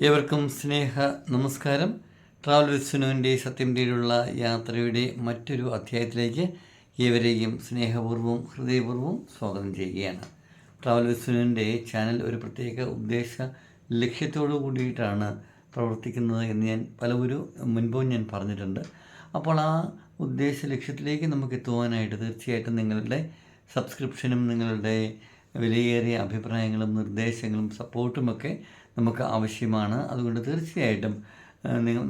ഏവർക്കും സ്നേഹ നമസ്കാരം. ട്രാവൽ വിസ്നുവിന്റെ സത്യം തേടിയുള്ള യാത്രയുടെ മറ്റൊരു അധ്യായത്തിലേക്ക് ഏവരെയും സ്നേഹപൂർവം ഹൃദയപൂർവം സ്വാഗതം ചെയ്യുകയാണ്. ട്രാവൽ വിസ്നുവിന്റെ ചാനൽ ഒരു പ്രത്യേക ഉദ്ദേശ ലക്ഷ്യത്തോടു കൂടിയിട്ടാണ് പ്രവർത്തിക്കുന്നത് എന്ന് ഞാൻ പലവരും മുൻപും ഞാൻ പറഞ്ഞിട്ടുണ്ട്. അപ്പോൾ ആ ഉദ്ദേശ ലക്ഷ്യത്തിലേക്ക് നമുക്ക് എത്തുവാനായിട്ട് തീർച്ചയായിട്ടും നിങ്ങളുടെ സബ്സ്ക്രിപ്ഷനും നിങ്ങളുടെ വിലയേറിയ അഭിപ്രായങ്ങളും നിർദ്ദേശങ്ങളും സപ്പോർട്ടുമൊക്കെ നമുക്ക് ആവശ്യമാണ്. അതുകൊണ്ട് തീർച്ചയായിട്ടും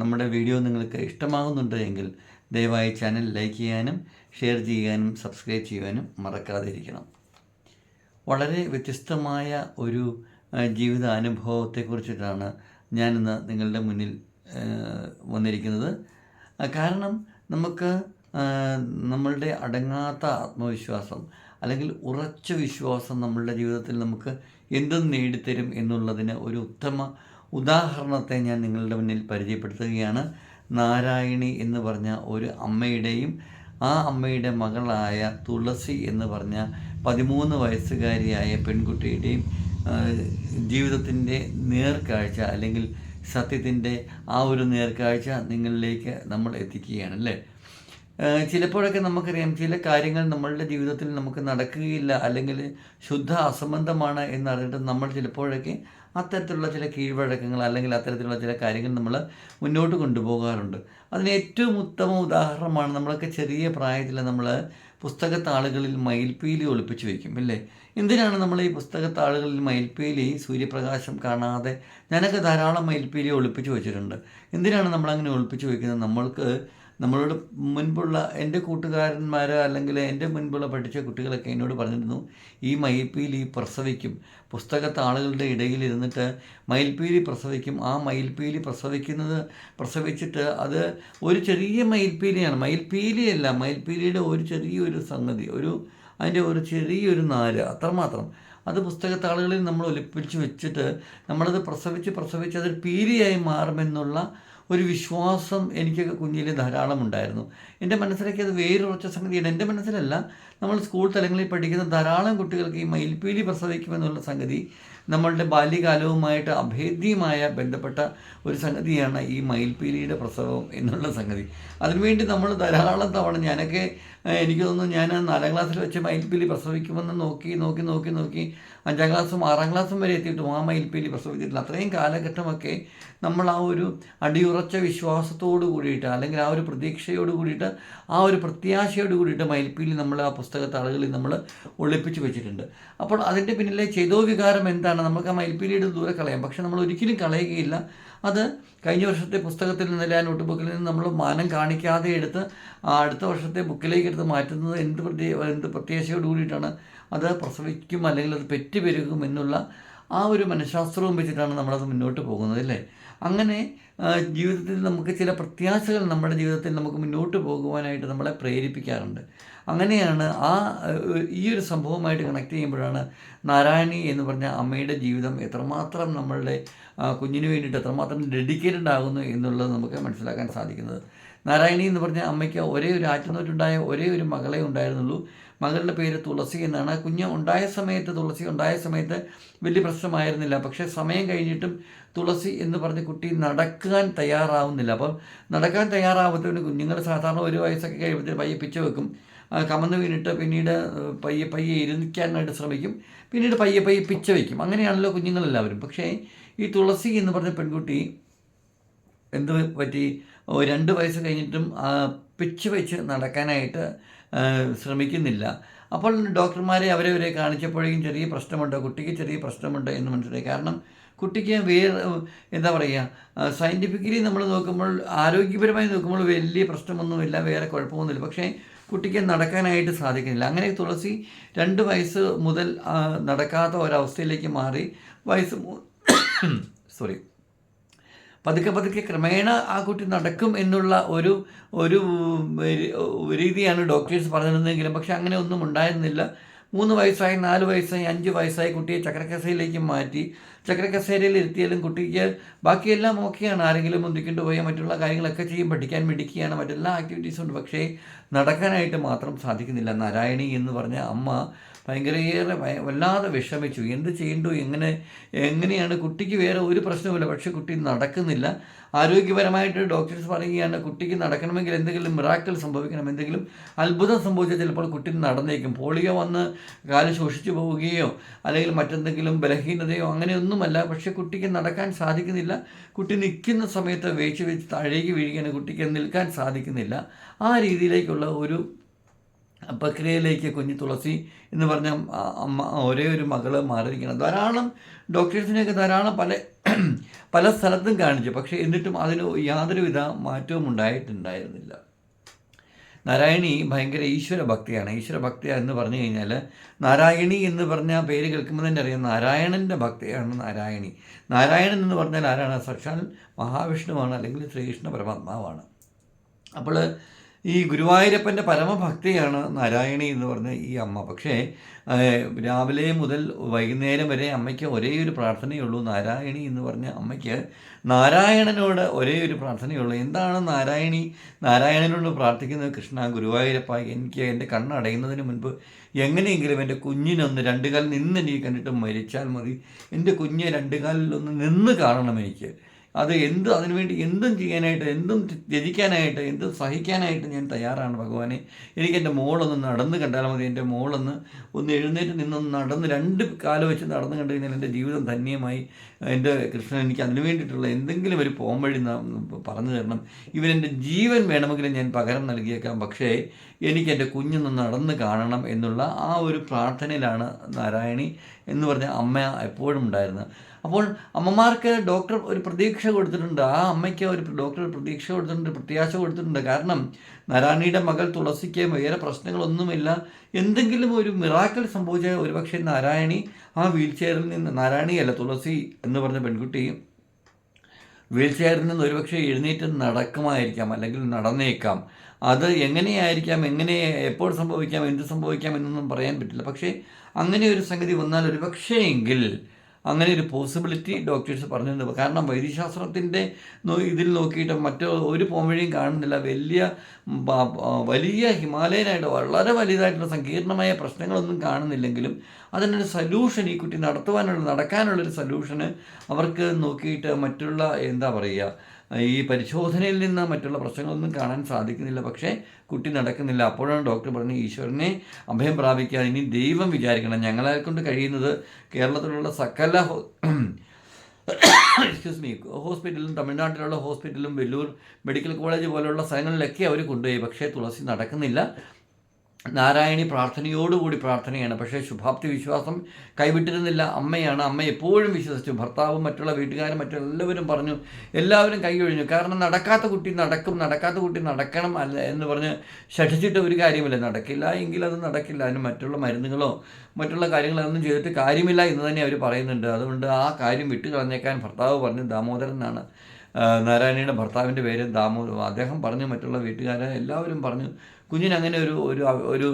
നമ്മുടെ വീഡിയോ നിങ്ങൾക്ക് ഇഷ്ടമാകുന്നുണ്ട് എങ്കിൽ ദയവായി ചാനൽ ലൈക്ക് ചെയ്യാനും ഷെയർ ചെയ്യാനും സബ്സ്ക്രൈബ് ചെയ്യാനും മറക്കാതിരിക്കണം. വളരെ വ്യത്യസ്തമായ ഒരു ജീവിത അനുഭവത്തെക്കുറിച്ചിട്ടാണ് ഞാനിന്ന് നിങ്ങളുടെ മുന്നിൽ വന്നിരിക്കുന്നത്. കാരണം നമുക്ക് നമ്മളുടെ അടങ്ങാത്ത ആത്മവിശ്വാസം അല്ലെങ്കിൽ ഉറച്ച വിശ്വാസം നമ്മളുടെ ജീവിതത്തിൽ നമുക്ക് എന്തും നേടിത്തരും എന്നുള്ളതിന് ഒരു ഉത്തമ ഉദാഹരണത്തെ ഞാൻ നിങ്ങളുടെ മുന്നിൽ പരിചയപ്പെടുത്തുകയാണ്. നാരായണി എന്ന് പറഞ്ഞ ഒരു അമ്മയുടെയും ആ അമ്മയുടെ മകളായ തുളസി എന്ന് പറഞ്ഞ പതിമൂന്ന് വയസ്സുകാരിയായ പെൺകുട്ടിയുടെയും ജീവിതത്തിന്റെ നേർക്കാഴ്ച അല്ലെങ്കിൽ സത്യത്തിന്റെ ആ ഒരു നേർക്കാഴ്ച നിങ്ങളിലേക്ക് നമ്മൾ എത്തിക്കുകയാണ് അല്ലേ? ചിലപ്പോഴൊക്കെ നമുക്കറിയാം ചില കാര്യങ്ങൾ നമ്മളുടെ ജീവിതത്തിൽ നമുക്ക് നടക്കുകയില്ല അല്ലെങ്കിൽ ശുദ്ധ അസംബന്ധമാണ് എന്നറിഞ്ഞിട്ട് നമ്മൾ ചിലപ്പോഴൊക്കെ അത്തരത്തിലുള്ള ചില കീഴ്വഴക്കങ്ങൾ അല്ലെങ്കിൽ അത്തരത്തിലുള്ള ചില കാര്യങ്ങൾ നമ്മൾ മുന്നോട്ട് കൊണ്ടുപോകാറുണ്ട്. അതിന് ഏറ്റവും ഉത്തമ ഉദാഹരണമാണ് നമ്മളൊക്കെ ചെറിയ പ്രായത്തിൽ നമ്മൾ പുസ്തകത്താളുകളിൽ മയിൽപ്പീലി ഒളിപ്പിച്ച് വയ്ക്കും അല്ലേ എന്തിനാണ് നമ്മൾ ഈ പുസ്തകത്താളുകളിൽ മയിൽപ്പീലി സൂര്യപ്രകാശം കാണാതെ ഞാനൊക്കെ ധാരാളം മയിൽപ്പീലി ഒളിപ്പിച്ച് വെച്ചിട്ടുണ്ട്. എന്തിനാണ് നമ്മളങ്ങനെ ഒളിപ്പിച്ച് വയ്ക്കുന്നത് നമ്മൾക്ക് നമ്മളോട് മുൻപുള്ള എന്റെ കൂട്ടുകാരന്മാർ അല്ലെങ്കിൽ എന്റെ മുൻപുള്ള പഠിച്ച കുട്ടികളൊക്കെ എന്നോട് പറഞ്ഞിരുന്നു ഈ മയിൽപ്പീലി പ്രസവിക്കും. പുസ്തകത്താളുകളുടെ ഇടയിൽ ഇരുന്നിട്ട് മയിൽപ്പീലി പ്രസവിക്കും. ആ മയിൽപ്പീലി പ്രസവിക്കുന്നത് പ്രസവിച്ചിട്ട് അത് ഒരു ചെറിയ മയിൽപ്പീലിയാണ്. മയിൽപ്പീലിയല്ല മയിൽപ്പീലിയുടെ ഒരു ചെറിയൊരു സംഗതി ഒരു അതിന്റെ ഒരു ചെറിയൊരു നാര് അത്രമാത്രം. അത് പുസ്തകത്താളുകളിൽ നമ്മൾ ഒലിപ്പിച്ച് വെച്ചിട്ട് നമ്മളത് പ്രസവിച്ച് പ്രസവിച്ച് അതൊരു പീലിയായി മാറുമെന്നുള്ള ഒരു വിശ്വാസം എനിക്കൊക്കെ കുഞ്ഞിൽ ധാരാളം ഉണ്ടായിരുന്നു. എന്റെ മനസ്സിലേക്ക് അത് വേരുറച്ച സംഗതിയാണ്. എന്റെ മനസ്സിലല്ല നമ്മൾ സ്കൂൾ തലങ്ങളിൽ പഠിക്കുന്ന ധാരാളം കുട്ടികൾക്ക് ഈ മയിൽപ്പീലി പ്രസവിക്കുമെന്നുള്ള സംഗതി നമ്മളുടെ ബാല്യകാലവുമായിട്ട് അഭേദ്യമായ ബന്ധപ്പെട്ട ഒരു സംഗതിയാണ് ഈ മയിൽപ്പീലിയുടെ പ്രസവം എന്നുള്ള സംഗതി. അതിനുവേണ്ടി നമ്മൾ ധാരാളം തവണ ഞാനൊക്കെ എനിക്ക് തോന്നുന്നു ഞാൻ നാലാം ക്ലാസ്സിൽ വെച്ച് മയിൽപ്പീലി പ്രസവിക്കുമെന്ന് നോക്കി നോക്കി നോക്കി നോക്കി അഞ്ചാം ക്ലാസ്സും ആറാം ക്ലാസ്സും വരെ എത്തിയിട്ടും ആ മയിൽപ്പീലി പ്രസവിച്ചിട്ടില്ല. അത്രയും കാലഘട്ടമൊക്കെ നമ്മൾ ആ ഒരു അടിയുറച്ച വിശ്വാസത്തോട് കൂടിയിട്ട് അല്ലെങ്കിൽ ആ ഒരു പ്രതീക്ഷയോട് കൂടിയിട്ട് ആ ഒരു പ്രത്യാശയോട് കൂടിയിട്ട് മയിൽപ്പീലി നമ്മൾ ആ പുസ്തകത്താളുകളിൽ നമ്മൾ ഒളിപ്പിച്ച് വെച്ചിട്ടുണ്ട്. അപ്പോൾ അതിന്റെ പിന്നിലെ ചെയ്തോ വികാരം എന്താണ്? നമുക്ക് ആ മയിൽപ്പീലിയുടെ ദൂരെ കളയാം. പക്ഷെ നമ്മൾ ഒരിക്കലും കളയുകയില്ല. അത് കഴിഞ്ഞ വർഷത്തെ പുസ്തകത്തിൽ നിന്നല്ല നോട്ട് ബുക്കിൽ നിന്ന് നമ്മൾ മാനം കാണിക്കാതെ എടുത്ത് അടുത്ത വർഷത്തെ ബുക്കിലേക്ക് എടുത്ത് മാറ്റുന്നത് എന്ത് പ്രത്യേക എന്ത് പ്രത്യാശയോട് കൂടിയിട്ടാണ് അത് പ്രസവിക്കും അല്ലെങ്കിൽ അത് പെറ്റ് പെരുകും എന്നുള്ള ആ ഒരു മനഃശാസ്ത്രവും വെച്ചിട്ടാണ് നമ്മളത് മുന്നോട്ട് പോകുന്നത് അല്ലേ? അങ്ങനെ ജീവിതത്തിൽ നമുക്ക് ചില പ്രത്യാശകൾ നമ്മുടെ ജീവിതത്തിൽ നമുക്ക് മുന്നോട്ട് പോകുവാനായിട്ട് നമ്മളെ പ്രേരിപ്പിക്കാറുണ്ട്. അങ്ങനെയാണ് ആ ഈ ഒരു സംഭവമായിട്ട് കണക്ട് ചെയ്യുമ്പോഴാണ് നാരായണി എന്ന് പറഞ്ഞ അമ്മയുടെ ജീവിതം എത്രമാത്രം നമ്മളുടെ കുഞ്ഞിന് വേണ്ടിയിട്ട് എത്രമാത്രം ഡെഡിക്കേറ്റഡ് ആകുന്നു എന്നുള്ളത് നമുക്ക് മനസ്സിലാക്കാൻ സാധിക്കുന്നത്. നാരായണി എന്ന് പറഞ്ഞ അമ്മയ്ക്ക് ഒരേ ഒരു ആറ്റുനോറ്റുണ്ടായ ഒരേ ഒരു മകളെ ഉണ്ടായിരുന്നുള്ളൂ. മകളുടെ പേര് തുളസി എന്നാണ്. കുഞ്ഞ് ഉണ്ടായ സമയത്ത് തുളസി ഉണ്ടായ സമയത്ത് വലിയ പ്രശ്നമായിരുന്നില്ല. പക്ഷേ സമയം കഴിഞ്ഞിട്ടും തുളസി എന്ന് പറഞ്ഞ കുട്ടി നടക്കാൻ തയ്യാറാവുന്നില്ല. അപ്പം നടക്കാൻ തയ്യാറാവാത്തവന് കുഞ്ഞുങ്ങൾ സാധാരണ ഒരു വയസ്സൊക്കെ കഴിയുമ്പോഴത്തേക്ക് പയ്യെ പിച്ച വെക്കും കമന്ന് വീണിട്ട് പിന്നീട് പയ്യെ പയ്യെ ഇരുന്നിക്കാനായിട്ട് ശ്രമിക്കും. പിന്നീട് പയ്യെ പയ്യെ പിച്ച വയ്ക്കും അങ്ങനെയാണല്ലോ കുഞ്ഞുങ്ങളെല്ലാവരും. പക്ഷേ ഈ തുളസി എന്ന് പറഞ്ഞ പെൺകുട്ടി എന്ത് പറ്റി? രണ്ട് വയസ്സ് കഴിഞ്ഞിട്ടും പിച്ച് വെച്ച് നടക്കാനായിട്ട് ശ്രമിക്കുന്നില്ല. അപ്പോൾ ഡോക്ടർമാരെ അവരെ അവരെ കാണിച്ചപ്പോഴേക്കും ചെറിയ പ്രശ്നമുണ്ട്. കുട്ടിക്ക് ചെറിയ പ്രശ്നമുണ്ട് എന്ന് മനസ്സിലായി. കാരണം കുട്ടിക്ക് വേറെ എന്താ പറയുക സയന്റിഫിക്കലി നമ്മൾ നോക്കുമ്പോൾ ആരോഗ്യപരമായി നോക്കുമ്പോൾ വലിയ പ്രശ്നമൊന്നുമില്ല. വേറെ കുഴപ്പമൊന്നുമില്ല. പക്ഷേ കുട്ടിക്ക് നടക്കാനായിട്ട് സാധിക്കുന്നില്ല. അങ്ങനെ തുളസി രണ്ട് വയസ്സ് മുതൽ നടക്കാത്ത ഒരവസ്ഥയിലേക്ക് മാറി. വയസ്സ് സോറി പതുക്കെ പതുക്കെ ക്രമേണ ആ കുട്ടി നടക്കും എന്നുള്ള ഒരു ഒരു രീതിയാണ് ഡോക്ടേഴ്സ് പറഞ്ഞിരുന്നെങ്കിലും പക്ഷെ അങ്ങനെ ഒന്നും ഉണ്ടായിരുന്നില്ല. മൂന്ന് വയസ്സായി നാല് വയസ്സായി അഞ്ച് വയസ്സായി കുട്ടിയെ ചക്രക്കസേരയിലേക്ക് മാറ്റി. ചക്രക്കസേരയിൽ ഇരുത്തിയാലും കുട്ടിക്ക് ബാക്കിയെല്ലാം ഓക്കെയാണ്. ആരെങ്കിലും മുന്തിക്കൊണ്ട് പോയാൽ മറ്റുള്ള കാര്യങ്ങളൊക്കെ ചെയ്യും പഠിക്കാൻ മിടിക്കുകയാണ് മറ്റെല്ലാ ആക്ടിവിറ്റീസും ഉണ്ട്. പക്ഷേ നടക്കാനായിട്ട് മാത്രം സാധിക്കുന്നില്ല. നാരായണി എന്ന് പറഞ്ഞ അമ്മ ഭയങ്കരയേറെ ഭയ- വല്ലാതെ വിഷമിച്ചു. എന്ത് ചെയ്യണ്ടു? എങ്ങനെ എങ്ങനെയാണ്? കുട്ടിക്ക് വേറെ ഒരു പ്രശ്നവുമില്ല. പക്ഷെ കുട്ടി നടക്കുന്നില്ല. ആരോഗ്യപരമായിട്ട് ഡോക്ടേഴ്സ് പറയുകയാണ് കുട്ടിക്ക് നടക്കണമെങ്കിൽ എന്തെങ്കിലും മിറാക്കൽ സംഭവിക്കണം എന്തെങ്കിലും അത്ഭുതം സംഭവിച്ചാൽ ചിലപ്പോൾ കുട്ടി നടന്നേക്കും. പോളിയോ വന്ന് കാൽ ശോഷിച്ചു പോവുകയോ അല്ലെങ്കിൽ മറ്റെന്തെങ്കിലും ബലഹീനതയോ അങ്ങനെയൊന്നുമല്ല. പക്ഷെ കുട്ടിക്ക് നടക്കാൻ സാധിക്കുന്നില്ല. കുട്ടി നിൽക്കുന്ന സമയത്ത് വേച്ച് വെച്ച് താഴേക്ക് വീഴുകയാണ്. കുട്ടിക്ക് നിൽക്കാൻ സാധിക്കുന്നില്ല. ആ രീതിയിലേക്കുള്ള ഒരു പ്രക്രിയയിലേക്ക് കുഞ്ഞു തുളസി എന്ന് പറഞ്ഞ അമ്മ ഒരേ ഒരു മകൾ മാറിയിരിക്കണം ധാരാളം ഡോക്ടേഴ്സിനെയൊക്കെ ധാരാളം പല പല സ്ഥലത്തും കാണിച്ചു. പക്ഷേ എന്നിട്ടും അതിന് യാതൊരുവിധ മാറ്റവും ഉണ്ടായിട്ടുണ്ടായിരുന്നില്ല. നാരായണി ഭയങ്കര ഈശ്വര ഭക്തിയാണ്. ഈശ്വര ഭക്തി എന്ന് പറഞ്ഞു കഴിഞ്ഞാൽ നാരായണി എന്ന് പറഞ്ഞ പേര് കേൾക്കുമ്പോൾ തന്നെ അറിയാം. നാരായണന്റെ ഭക്തിയാണ് നാരായണി. നാരായണൻ എന്ന് പറഞ്ഞാൽ ആരാണ്? സാക്ഷാൽ മഹാവിഷ്ണുവാണ് അല്ലെങ്കിൽ ശ്രീകൃഷ്ണ പരമാത്മാവാണ്. അപ്പോൾ ഈ ഗുരുവായൂരപ്പന്റെ പരമഭക്തിയാണ് നാരായണി എന്ന് പറഞ്ഞ ഈ അമ്മ. പക്ഷേ രാവിലെ മുതൽ വൈകുന്നേരം വരെ അമ്മയ്ക്ക് ഒരേ ഒരു പ്രാർത്ഥനയുള്ളൂ. നാരായണി എന്ന് പറഞ്ഞ അമ്മയ്ക്ക് നാരായണനോട് ഒരേ ഒരു പ്രാർത്ഥനയുള്ളൂ. എന്താണ് നാരായണി? നാരായണനോട് പ്രാർത്ഥിക്കുന്നത് കൃഷ്ണ ഗുരുവായൂരപ്പ എനിക്ക് എന്റെ കണ്ണടയുന്നതിന് മുൻപ് എങ്ങനെയെങ്കിലും എന്റെ കുഞ്ഞിനൊന്ന് രണ്ട് കാലിൽ നിന്ന് എനിക്ക് കണ്ടിട്ട് മരിച്ചാൽ മതി. എന്റെ കുഞ്ഞ് രണ്ട് കാലിലൊന്ന് നിന്ന് കാണണം എനിക്ക്. അത് എന്ത് അതിനുവേണ്ടി എന്തും ചെയ്യാനായിട്ട് എന്തും ത്യജിക്കാനായിട്ട് എന്തും സഹിക്കാനായിട്ട് ഞാൻ തയ്യാറാണ് ഭഗവാനെ. എനിക്ക് എന്റെ മോളൊന്ന് നടന്ന് കണ്ടാൽ മതി. എന്റെ മോളൊന്ന് ഒന്ന് എഴുന്നേറ്റ് നിന്നൊന്ന് നടന്ന് രണ്ട് കാലം വെച്ച് നടന്ന് കണ്ടു കഴിഞ്ഞാൽ എന്റെ ജീവിതം ധന്യമായി. എന്റെ കൃഷ്ണൻ എനിക്ക് അതിന് വേണ്ടിയിട്ടുള്ള എന്തെങ്കിലും ഒരു പോംവഴി പറഞ്ഞു തരണം. ഇവനെന്റെ ജീവൻ വേണമെങ്കിലും ഞാൻ പകരം നൽകിയേക്കാം. പക്ഷേ എനിക്ക് എന്റെ കുഞ്ഞൊന്ന് നടന്ന് കാണണം എന്നുള്ള ആ ഒരു പ്രാർത്ഥനയിലാണ് നാരായണി എന്ന് പറഞ്ഞ അമ്മ എപ്പോഴും ഉണ്ടായിരുന്നത്. അപ്പോൾ അമ്മമാർക്ക് ഡോക്ടർ ഒരു പ്രതീക്ഷ കൊടുത്തിട്ടുണ്ട്. ആ അമ്മയ്ക്ക് ഒരു ഡോക്ടർ പ്രതീക്ഷ കൊടുത്തിട്ടുണ്ട് പ്രത്യാശ കൊടുത്തിട്ടുണ്ട്. കാരണം നാരായണിയുടെ മകൾ തുളസിക്ക് വേറെ പ്രശ്നങ്ങളൊന്നുമില്ല. എന്തെങ്കിലും ഒരു മിറാക്കിൾ സംഭവിച്ചാൽ ഒരുപക്ഷെ നാരായണി ആ വീൽ ചെയറിൽ നിന്ന് നാരായണിയല്ല തുളസി എന്ന് പറഞ്ഞ പെൺകുട്ടി വീൽ ചെയറിൽ നിന്ന് ഒരുപക്ഷെ എഴുന്നേറ്റ് നടക്കുമായിരിക്കാം അല്ലെങ്കിൽ നടന്നേക്കാം. അത് എങ്ങനെയായിരിക്കാം എങ്ങനെ എപ്പോൾ സംഭവിക്കാം എന്ത് സംഭവിക്കാം എന്നൊന്നും പറയാൻ പറ്റില്ല. പക്ഷേ അങ്ങനെ ഒരു സംഗതി വന്നാൽ ഒരു പക്ഷേ എങ്കിൽ അങ്ങനെ ഒരു പോസിബിലിറ്റി ഡോക്ടേഴ്സ് പറഞ്ഞിട്ടുണ്ട്. കാരണം വൈദ്യശാസ്ത്രത്തിന്റെ ഇതിൽ നോക്കിയിട്ട് മറ്റോ ഒരു പോംവഴിയും കാണുന്നില്ല. വലിയ വലിയ ഹിമാലയനായിട്ട് വളരെ വലുതായിട്ടുള്ള സങ്കീർണമായ പ്രശ്നങ്ങളൊന്നും കാണുന്നില്ലെങ്കിലും അതിനൊരു സൊല്യൂഷൻ ഈ കുട്ടി നടത്തുവാനുള്ള നടക്കാനുള്ളൊരു സൊല്യൂഷന് അവർക്ക് നോക്കിയിട്ട് മറ്റുള്ള എന്താ പറയുക ഈ പരിശോധനയിൽ നിന്ന് മറ്റുള്ള പ്രശ്നങ്ങളൊന്നും കാണാൻ സാധിക്കുന്നില്ല. പക്ഷേ കുട്ടി നടക്കുന്നില്ല. അപ്പോഴാണ് ഡോക്ടർ പറഞ്ഞത് ഈശ്വരനെ അഭയം പ്രാപിക്കാൻ ഇനി ദൈവം വിചാരിക്കണം. ഞങ്ങളെ കൊണ്ട് കഴിയുന്നത് കേരളത്തിലുള്ള സകല എക്സ്ക്യൂസ് മീ ഹോസ്പിറ്റലും തമിഴ്നാട്ടിലുള്ള ഹോസ്പിറ്റലും വെല്ലൂർ മെഡിക്കൽ കോളേജ് പോലെയുള്ള സ്ഥലങ്ങളിലൊക്കെ അവർ കൊണ്ടുപോയി. പക്ഷേ തുളസി നടക്കുന്നില്ല. നാരായണി പ്രാർത്ഥനയോടുകൂടി പ്രാർത്ഥനയാണ്. പക്ഷേ ശുഭാപ്തി വിശ്വാസം കൈവിട്ടിരുന്നില്ല. അമ്മയാണ്. അമ്മ എപ്പോഴും വിശ്വസിച്ചു. ഭർത്താവും മറ്റുള്ള വീട്ടുകാരും മറ്റെല്ലാവരും പറഞ്ഞു എല്ലാവരും കൈയൊഴിഞ്ഞു കാരണം നടക്കാത്ത കുട്ടി നടക്കും. നടക്കാത്ത കുട്ടി നടക്കണം അല്ല എന്ന് പറഞ്ഞ് ശഠിച്ചിട്ട് ഒരു കാര്യമില്ല. നടക്കില്ല എങ്കിൽ അത് നടക്കില്ല. അതിന് മറ്റുള്ള മരുന്നുകളോ മറ്റുള്ള കാര്യങ്ങളൊന്നും ചെയ്തിട്ട് കാര്യമില്ല എന്ന് തന്നെ അവർ പറയുന്നുണ്ട്. അതുകൊണ്ട് ആ കാര്യം വിട്ടു കളഞ്ഞേക്കാൻ ഭർത്താവ് പറഞ്ഞു ദാമോദരൻ എന്നാണ്. നാരായണിയുടെ ഭർത്താവിന്റെ പേര് ദാമോ അദ്ദേഹം പറഞ്ഞു മറ്റുള്ള വീട്ടുകാരെ എല്ലാവരും പറഞ്ഞു കുഞ്ഞിന് അങ്ങനെ ഒരു ഒരു ഒരു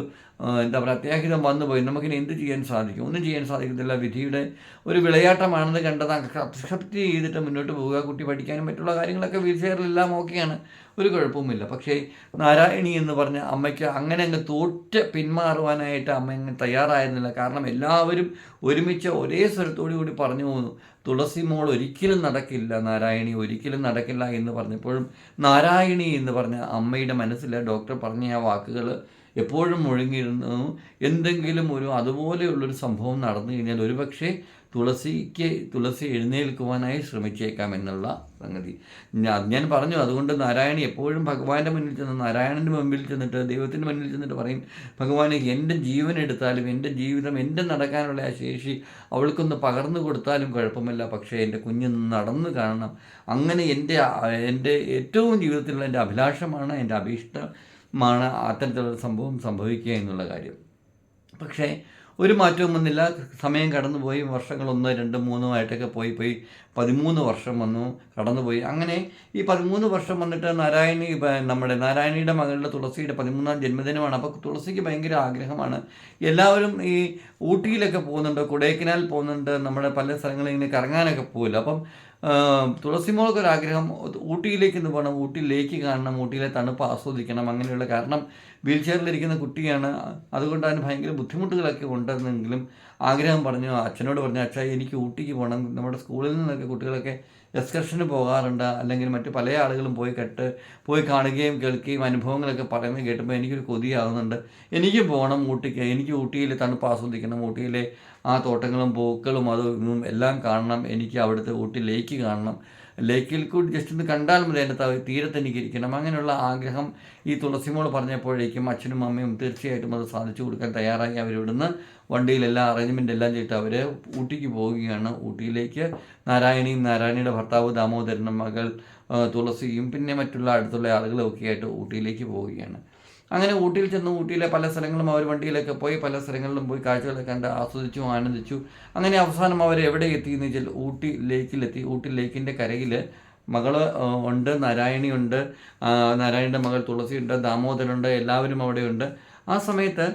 എന്താ പറയുക അത്യാഹിതം വന്നു പോയി. നമുക്കിനി എന്ത് ചെയ്യാൻ സാധിക്കും? ഒന്നും ചെയ്യാൻ സാധിക്കത്തില്ല. വിധിയുടെ ഒരു വിളയാട്ടമാണെന്ന് കണ്ടത് അക്സെപ്റ്റ് ചെയ്തിട്ട് മുന്നോട്ട് പോവുക. കുട്ടി പഠിക്കാനും മറ്റുള്ള കാര്യങ്ങളൊക്കെ വീൽചെയറിലെല്ലാം ഓക്കെയാണ് ഒരു കുഴപ്പവുമില്ല. പക്ഷേ നാരായണി എന്ന് പറഞ്ഞ അമ്മയ്ക്ക് അങ്ങനെ അങ്ങ് തോറ്റ് പിന്മാറുവാനായിട്ട് അമ്മ അങ്ങ് തയ്യാറായിരുന്നില്ല. കാരണം എല്ലാവരും ഒരുമിച്ച് ഒരേ സ്വരത്തോടു കൂടി പറഞ്ഞു പോകുന്നു തുളസി മോൾ ഒരിക്കലും നടക്കില്ല നാരായണി ഒരിക്കലും നടക്കില്ല എന്ന് പറഞ്ഞപ്പോഴും നാരായണി എന്ന് പറഞ്ഞ അമ്മയുടെ മനസ്സിൽ ഡോക്ടർ പറഞ്ഞ ആ വാക്കുകൾ എപ്പോഴും മുഴങ്ങിയിരുന്നു. എന്തെങ്കിലും ഒരു അതുപോലെയുള്ളൊരു സംഭവം നടന്നു കഴിഞ്ഞാൽ ഒരുപക്ഷെ തുളസിക്ക് തുളസി എഴുന്നേൽക്കുവാനായി ശ്രമിച്ചേക്കാം എന്നുള്ള സംഗതി. ഞാൻ പറഞ്ഞു അതുകൊണ്ട് നാരായണി എപ്പോഴും ഭഗവാന്റെ മുന്നിൽ ചെന്ന് നാരായണന്റെ മുമ്പിൽ ചെന്നിട്ട് ദൈവത്തിന്റെ മുന്നിൽ ചെന്നിട്ട് പറയും ഭഗവാനെ എന്റെ ജീവൻ എടുത്താലും എന്റെ ജീവിതം എന്റെ നടക്കാനുള്ള ആ ശേഷി അവൾക്കൊന്ന് പകർന്നു കൊടുത്താലും കുഴപ്പമില്ല. പക്ഷേ എന്റെ കുഞ്ഞ് നടന്നു കാണണം. അങ്ങനെ എന്റെ എന്റെ ഏറ്റവും ജീവിതത്തിലുള്ള എന്റെ അഭിലാഷമാണ് എന്റെ അഭീഷ്ടമാണ് അത്തരത്തിലുള്ള സംഭവം സംഭവിക്കുക എന്നുള്ള കാര്യം. പക്ഷേ ഒരു മാറ്റവും വന്നില്ല. സമയം കടന്നുപോയി. വർഷങ്ങൾ ഒന്ന് രണ്ട് മൂന്നും ആയിട്ടൊക്കെ പോയി പോയി. പതിമൂന്ന് വർഷം വന്നു കടന്നുപോയി. അങ്ങനെ ഈ പതിമൂന്ന് വർഷം വന്നിട്ട് നാരായണി നമ്മുടെ നാരായണിയുടെ മകളുടെ തുളസിയുടെ പതിമൂന്നാം ജന്മദിനമാണ്. അപ്പോൾ തുളസിക്ക് ഭയങ്കര ആഗ്രഹമാണ്. എല്ലാവരും ഈ ഊട്ടിയിലൊക്കെ പോകുന്നുണ്ട് കൊടൈക്കനാൽ പോകുന്നുണ്ട്. നമ്മുടെ പല സ്ഥലങ്ങളിൽ ഇങ്ങനെ കറങ്ങാനൊക്കെ പോകില്ല അപ്പം തുളസിമോൾക്ക് ഒരു ആഗ്രഹം. ഊട്ടിയിലേക്ക് എന്ന് പോകണം. ഊട്ടി ലേക്ക് കാണണം. ഊട്ടിയിലെ തണുപ്പ് ആസ്വദിക്കണം. അങ്ങനെയുള്ള കാരണം വീൽ ചെയറിലിരിക്കുന്ന കുട്ടിയാണ്. അതുകൊണ്ട് അതിന് ഭയങ്കര ബുദ്ധിമുട്ടുകളൊക്കെ ഉണ്ടെന്നെങ്കിലും ആഗ്രഹം പറഞ്ഞു. അച്ഛനോട് പറഞ്ഞു അച്ഛാ എനിക്ക് ഊട്ടിക്ക് പോകണം. നമ്മുടെ സ്കൂളിൽ നിന്നൊക്കെ കുട്ടികളൊക്കെ എക്സ്കർഷന് പോകാറുണ്ട്. അല്ലെങ്കിൽ മറ്റു പല ആളുകളും പോയി കെട്ട് പോയി കാണുകയും കേൾക്കുകയും അനുഭവങ്ങളൊക്കെ പറയുന്നത് കേട്ടുമ്പോൾ എനിക്കൊരു കൊതിയാകുന്നുണ്ട് എനിക്കും പോകണം ഊട്ടിക്ക്. എനിക്ക് ഊട്ടിയിലെ തണുപ്പ് ആസ്വദിക്കണം. ഊട്ടിയിലെ ആ തോട്ടങ്ങളും പൂക്കളും അതും എല്ലാം കാണണം. എനിക്ക് അവിടുത്തെ ഊട്ടി ലേക്ക് കാണണം. ലേക്കിൽ കൂടി ജസ്റ്റ് ഒന്ന് കണ്ടാൽ മതി എന്റെ തീരത്ത് എനിക്കിരിക്കണം. അങ്ങനെയുള്ള ആഗ്രഹം ഈ തുളസിമോൾ പറഞ്ഞപ്പോഴേക്കും അച്ഛനും അമ്മയും തീർച്ചയായിട്ടും അത് സാധിച്ചു കൊടുക്കാൻ തയ്യാറായി. അവരിവിടുന്ന് വണ്ടിയിലെല്ലാം അറേഞ്ച്മെന്റ് എല്ലാം ചെയ്തിട്ട് അവർ ഊട്ടിക്ക് പോവുകയാണ്. ഊട്ടിയിലേക്ക് നാരായണിയും നാരായണിയുടെ ഭർത്താവ് ദാമോദരനും മകൾ തുളസിയും പിന്നെ മറ്റുള്ള അടുത്തുള്ള ആളുകളും ഒക്കെ ആയിട്ട് ഊട്ടിയിലേക്ക് പോവുകയാണ്. അങ്ങനെ ഊട്ടിയിൽ ചെന്ന് ഊട്ടിയിലെ പല സ്ഥലങ്ങളും അവർ വണ്ടിയിലൊക്കെ പോയി പല സ്ഥലങ്ങളിലും പോയി കാഴ്ചകളെ കണ്ട് ആസ്വദിച്ചു ആനന്ദിച്ചു. അങ്ങനെ അവസാനം അവർ എവിടെ എത്തി എന്ന് വെച്ചാൽ ഊട്ടി ലേക്കിലെത്തി. ഊട്ടി ലേക്കിന്റെ കരയിൽ മകൾ ഉണ്ട് നാരായണിയുണ്ട് നാരായണിയുടെ മകൾ തുളസിയുണ്ട് ദാമോദരുണ്ട് എല്ലാവരും അവിടെയുണ്ട് ആ സമയത്ത്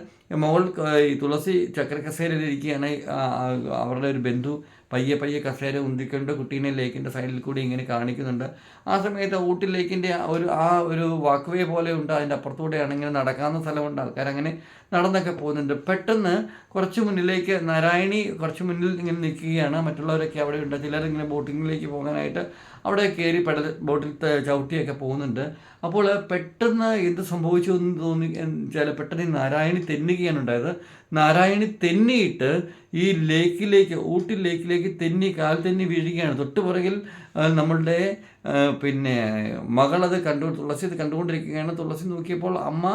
മകൾ ഈ തുളസി ചക്രക്കസേരയിലിരിക്കുകയാണ് അവരുടെ ഒരു ബന്ധു പയ്യെ പയ്യെ കസേര ഉന്തിക്കൊണ്ട് കുട്ടീനെ ലേക്കിന്റെ സൈഡിൽ കൂടി ഇങ്ങനെ കാണിക്കുന്നുണ്ട്. ആ സമയത്ത് ഊട്ടി ലേക്കിന്റെ ഒരു ആ ഒരു വാക്ക് വേ പോലെ ഉണ്ട്. അതിന്റെ അപ്പുറത്തൂടെയാണ് ഇങ്ങനെ നടക്കാവുന്ന സ്ഥലമുണ്ട്. ആൾക്കാർ അങ്ങനെ നടന്നൊക്കെ പോകുന്നുണ്ട്. പെട്ടെന്ന് കുറച്ച് മുന്നിലേക്ക് നാരായണി കുറച്ച് മുന്നിൽ ഇങ്ങനെ നിൽക്കുകയാണ്. മറ്റുള്ളവരൊക്കെ അവിടെ ഉണ്ട്. ചിലരിങ്ങനെ ബോട്ടിങ്ങിലേക്ക് പോകാനായിട്ട് അവിടെ കയറി പെടൽ ബോട്ടിൽ ചവിട്ടിയൊക്കെ പോകുന്നുണ്ട്. അപ്പോൾ പെട്ടെന്ന് എന്ത് സംഭവിച്ചു എന്ന് തോന്നി ചില പെട്ടെന്ന് നാരായണി തെന്നുകയാണ് ഉണ്ടായത്. നാരായണി തെന്നിയിട്ട് ഈ ലേക്കിലേക്ക് ഊട്ടി ലേക്കിലേക്ക് തെന്നി കാൽ തെന്നി വീഴുകയാണ്. തൊട്ട് പുറകിൽ നമ്മളുടെ പിന്നെ മകളത് കണ്ടു തുളസി അത് കണ്ടുകൊണ്ടിരിക്കുകയാണ്. തുളസി നോക്കിയപ്പോൾ അമ്മ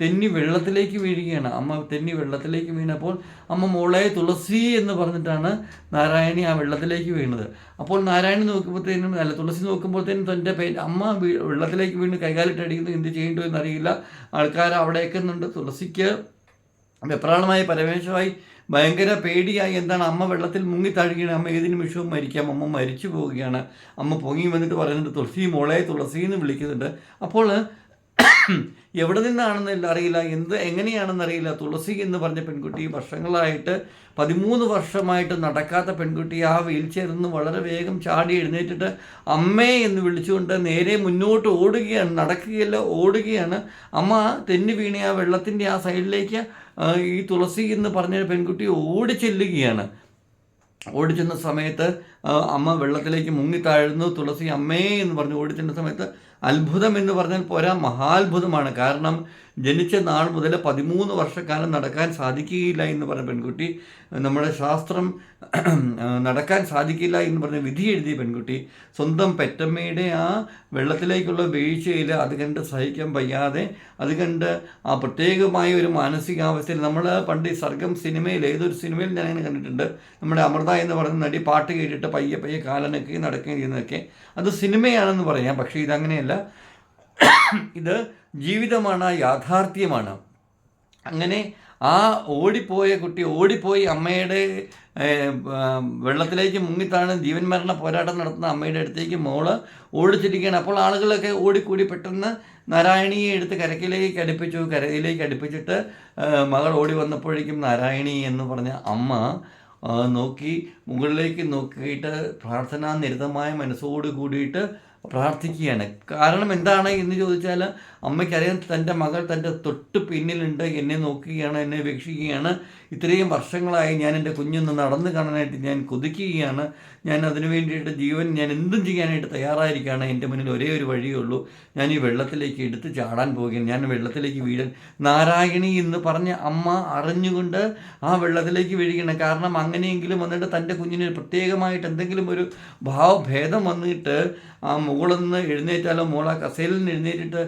തെന്നി വെള്ളത്തിലേക്ക് വീഴുകയാണ്. അമ്മ തെന്നി വെള്ളത്തിലേക്ക് വീണപ്പോൾ അമ്മ മോളെ തുളസി എന്ന് പറഞ്ഞിട്ടാണ് നാരായണി ആ വെള്ളത്തിലേക്ക് വീണത്. അപ്പോൾ നാരായണി നോക്കുമ്പോഴത്തേനും അല്ല തുളസി നോക്കുമ്പോഴത്തേനും തന്റെ പേ അമ്മ വെള്ളത്തിലേക്ക് വീണ് കൈകാലിട്ട് അടിക്കുന്നത് എന്ത് ചെയ്യേണ്ടോ എന്നറിയില്ല. ആൾക്കാർ അവിടെ എക്കുന്നുണ്ട് തുളസിക്ക് വെപ്രാളമായി പരമേശ്വരമായി ഭയങ്കര പേടിയായി. എന്താണ് അമ്മ വെള്ളത്തിൽ മുങ്ങി താഴുകയാണ്. അമ്മ ഏത് നിമിഷവും മരിക്കാം. അമ്മ മരിച്ചു പോവുകയാണ്. അമ്മ പൊങ്ങി വന്നിട്ട് പറയുന്നുണ്ട് തുളസി മോളെ തുളസി എന്ന് വിളിക്കുന്നുണ്ട്. അപ്പോൾ എവിടെ നിന്നാണെന്ന് അറിയില്ല. എന്ത് എങ്ങനെയാണെന്ന് അറിയില്ല. തുളസി എന്ന് പറഞ്ഞ പെൺകുട്ടി വർഷങ്ങളായിട്ട് പതിമൂന്ന് വർഷമായിട്ട് നടക്കാത്ത പെൺകുട്ടി ആ വീൽ ചെയറിൽ വളരെ വേഗം ചാടി എഴുന്നേറ്റിട്ട് അമ്മേ എന്ന് വിളിച്ചുകൊണ്ട് നേരെ മുന്നോട്ട് ഓടുകയാണ് നടക്കുകയല്ല ഓടുകയാണ്. അമ്മ തെന്നി വീണ ആ വെള്ളത്തിന്റെ ആ സൈഡിലേക്ക് ഈ തുളസി എന്ന് പറഞ്ഞ പെൺകുട്ടി ഓടി ചെല്ലുകയാണ്. ഓടിച്ചെന്ന സമയത്ത് അമ്മ വെള്ളത്തിലേക്ക് മുങ്ങി താഴ്ന്നു. തുളസി അമ്മേ എന്ന് പറഞ്ഞ് ഓടിച്ചെന്ന സമയത്ത് അത്ഭുതം എന്ന് പറഞ്ഞാൽ പോരാ മഹാത്ഭുതമാണ്. കാരണം ജനിച്ച നാൾ മുതൽ പതിമൂന്ന് വർഷക്കാലം നടക്കാൻ സാധിക്കുകയില്ല എന്ന് പറഞ്ഞ പെൺകുട്ടി നമ്മുടെ ശാസ്ത്രം നടക്കാൻ സാധിക്കില്ല എന്ന് പറഞ്ഞ വിധി എഴുതിയ പെൺകുട്ടി സ്വന്തം പെറ്റമ്മയുടെ ആ വെള്ളത്തിലേക്കുള്ള വീഴ്ചയിൽ അത് കണ്ട് സഹിക്കാൻ വയ്യാതെ അത് കണ്ട് ആ പ്രത്യേകമായ ഒരു മാനസികാവസ്ഥയിൽ നമ്മൾ പണ്ട് ഈ സർഗം സിനിമയിൽ ഏതൊരു സിനിമയിൽ ഞാൻ അങ്ങനെ കണ്ടിട്ടുണ്ട്. നമ്മുടെ അമൃത എന്ന് പറഞ്ഞ നടി പാട്ട് കേട്ടിട്ട് പയ്യെ പയ്യെ കാലനൊക്കെ നടക്കുകയും ചെയ്യുന്നതൊക്കെ അത് സിനിമയാണെന്ന് പറയാം. പക്ഷേ ഇതങ്ങനെയല്ല. ഇത് ജീവിതമാണ് യാഥാർത്ഥ്യമാണ്. അങ്ങനെ ആ ഓടിപ്പോയ കുട്ടി ഓടിപ്പോയി അമ്മയുടെ വെള്ളത്തിലേക്ക് മുങ്ങിത്താണ് ജീവൻ മരണ പോരാട്ടം നടത്തുന്ന അമ്മയുടെ അടുത്തേക്ക് മോൾ ഓടിച്ചിരിക്കുകയാണ്. അപ്പോൾ ആളുകളൊക്കെ ഓടിക്കൂടി പെട്ടെന്ന് നാരായണിയെ എടുത്ത് കരക്കിലേക്ക് അടുപ്പിച്ചു. കരയിലേക്ക് അടുപ്പിച്ചിട്ട് മകൾ ഓടി വന്നപ്പോഴേക്കും നാരായണി എന്ന് പറഞ്ഞ അമ്മ നോക്കി മുകളിലേക്ക് നോക്കിയിട്ട് പ്രാർത്ഥനാ നിരതമായ മനസ്സോട് കൂടിയിട്ട് പ്രാർത്ഥിക്കുകയാണ്. കാരണം എന്താണ് എന്ന് ചോദിച്ചാൽ അമ്മയ്ക്കറിയാം തന്റെ മകൾ തന്റെ തൊട്ട് പിന്നിലുണ്ട് എന്നെ നോക്കുകയാണ് എന്നെ വീക്ഷിക്കുകയാണ്. ഇത്രയും വർഷങ്ങളായി ഞാൻ എന്റെ കുഞ്ഞൊന്ന് നടന്നു കാണാനായിട്ട് ഞാൻ കൊതിക്കുകയാണ്. ഞാൻ അതിനു വേണ്ടിയിട്ട് ജീവൻ ഞാൻ എന്തും ചെയ്യാനായിട്ട് തയ്യാറായിരിക്കുകയാണ്. എന്റെ മുന്നിൽ ഒരേ ഒരു വഴിയേ ഉള്ളൂ. ഞാൻ ഈ വെള്ളത്തിലേക്ക് എടുത്ത് ചാടാൻ പോകുകയാണ് ഞാൻ വെള്ളത്തിലേക്ക് വീഴാൻ. നാരായണി എന്ന് പറഞ്ഞ അമ്മ അറിഞ്ഞുകൊണ്ട് ആ വെള്ളത്തിലേക്ക് വീഴുകയാണ്. കാരണം അങ്ങനെയെങ്കിലും വന്നിട്ട് തന്റെ കുഞ്ഞിന് പ്രത്യേകമായിട്ട് എന്തെങ്കിലും ഒരു ഭാവഭേദം വന്നിട്ട് ആ മുകളിൽ നിന്ന് എഴുന്നേറ്റാലോ മോൾ കസേലിൽ നിന്ന് എഴുന്നേറ്റിട്ട്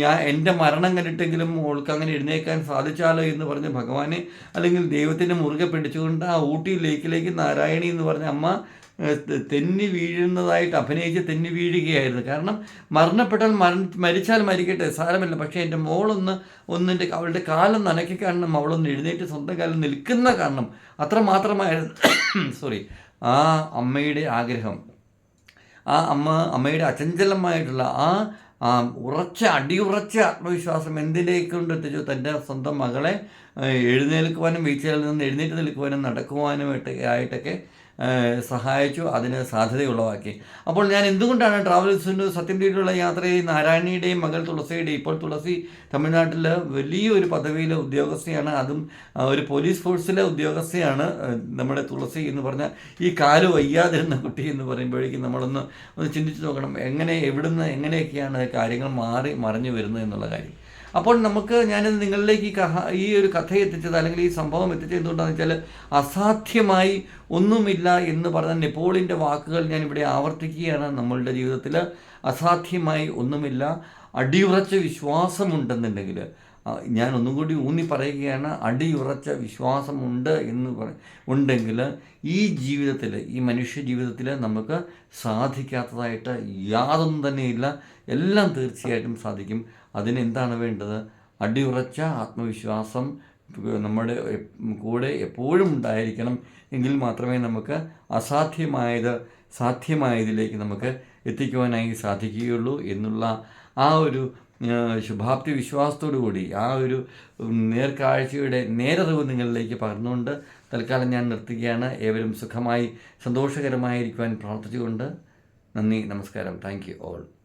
ഞാൻ എന്റെ മരണം കണ്ടിട്ടെങ്കിലും മോൾക്ക് അങ്ങനെ എഴുന്നേക്കാൻ സാധിച്ചാലോ എന്ന് പറഞ്ഞ് ഭഗവാനെ അല്ലെങ്കിൽ ദൈവത്തിന്റെ മുറുകെ പിടിച്ചുകൊണ്ട് ആ ഊട്ടി ലേക്കിലേക്ക് നാരായണി എന്ന് പറഞ്ഞ അമ്മ തെന്നി വീഴുന്നതായിട്ട് അഭിനയിച്ച് തെന്നി വീഴുകയായിരുന്നു. കാരണം മരണപ്പെട്ടാൽ മര മരിച്ചാൽ മരിക്കട്ടെ സാരമില്ല. പക്ഷേ എന്റെ മോളൊന്ന് ഒന്നിന്റെ അവളുടെ കാലം നനക്കി കാണണം അവളൊന്ന് എഴുന്നേറ്റ് സ്വന്തം കാലം നിൽക്കുന്ന കാരണം അത്ര മാത്രമായിരുന്നു സോറി ആ അമ്മയുടെ ആഗ്രഹം ആ അമ്മ അമ്മയുടെ അചഞ്ചലമായിട്ടുള്ള ആ ഉറച്ച അടിയുറച്ച ആത്മവിശ്വാസം എന്തിലേക്ക് എത്തിച്ചു തന്റെ സ്വന്തം മകളെ എഴുന്നേൽക്കുവാനും വീഴ്ചയിൽ നിന്ന് എഴുന്നേറ്റ് നിൽക്കുവാനും നടക്കുവാനും ആയിട്ടൊക്കെ സഹായിച്ചു അതിന് സാധ്യതയുള്ളവാക്കി അപ്പോൾ ഞാൻ എന്തുകൊണ്ടാണ് ട്രാവൽസിന്റെ സത്യം തേടിയുള്ള യാത്രയിൽ നാരായണിയുടെയും മകൾ തുളസിയുടെയും ഇപ്പോൾ തുളസി തമിഴ്നാട്ടിൽ വലിയൊരു പദവിയിലെ ഉദ്യോഗസ്ഥയാണ്. അതും ഒരു പോലീസ് ഫോഴ്സിലെ ഉദ്യോഗസ്ഥയാണ് നമ്മുടെ തുളസി എന്ന് പറഞ്ഞാൽ ഈ കാൽ വയ്യാതിരുന്ന കുട്ടി എന്ന് പറയുമ്പോഴേക്കും നമ്മളൊന്ന് ഒന്ന് ചിന്തിച്ച് നോക്കണം. എങ്ങനെ എവിടുന്ന് എങ്ങനെയൊക്കെയാണ് കാര്യങ്ങൾ മാറി മറിഞ്ഞു വരുന്നത് എന്നുള്ള കാര്യം. അപ്പോൾ നമുക്ക് ഞാനിത് നിങ്ങളിലേക്ക് ഈ കഥ ഈ ഒരു കഥ എത്തിച്ചത് അല്ലെങ്കിൽ ഈ സംഭവം എത്തിച്ചത് എന്തുകൊണ്ടാണെന്ന് വെച്ചാൽ അസാധ്യമായി ഒന്നുമില്ല എന്ന് പറഞ്ഞ നെപ്പോളിന്റെ വാക്കുകൾ ഞാൻ ഇവിടെ ആവർത്തിക്കുകയാണ് നമ്മളുടെ ജീവിതത്തിൽ അസാധ്യമായി ഒന്നുമില്ല. അടിയുറച്ച വിശ്വാസമുണ്ടെന്നുണ്ടെങ്കിൽ ഞാൻ ഒന്നും കൂടി ഊന്നി പറയുകയാണ് അടിയുറച്ച വിശ്വാസമുണ്ട് എന്ന് പറ ഉണ്ടെങ്കിൽ ഈ ജീവിതത്തിൽ ഈ മനുഷ്യ ജീവിതത്തിൽ നമുക്ക് സാധിക്കാത്തതായിട്ട് യാതൊന്നും തന്നെയില്ല. എല്ലാം തീർച്ചയായിട്ടും സാധിക്കും. അതിന് എന്താണ് വേണ്ടത്? അടിയുറച്ച ആത്മവിശ്വാസം നമ്മുടെ കൂടെ എപ്പോഴും ഉണ്ടായിരിക്കണം എങ്കിൽ മാത്രമേ നമുക്ക് അസാധ്യമായത് സാധ്യമായതിലേക്ക് നമുക്ക് എത്തിക്കുവാനായി സാധിക്കുകയുള്ളൂ എന്നുള്ള ആ ഒരു ശുഭാപ്തി വിശ്വാസത്തോടു കൂടി ആ ഒരു നേർക്കാഴ്ചയുടെ നേരറിവ് നിങ്ങളിലേക്ക് പകർന്നുകൊണ്ട് തൽക്കാലം ഞാൻ നിർത്തുകയാണ്. ഏവരും സുഖമായി സന്തോഷകരമായിരിക്കുവാൻ പ്രാർത്ഥിച്ചുകൊണ്ട് നന്ദി നമസ്കാരം. Thank you all.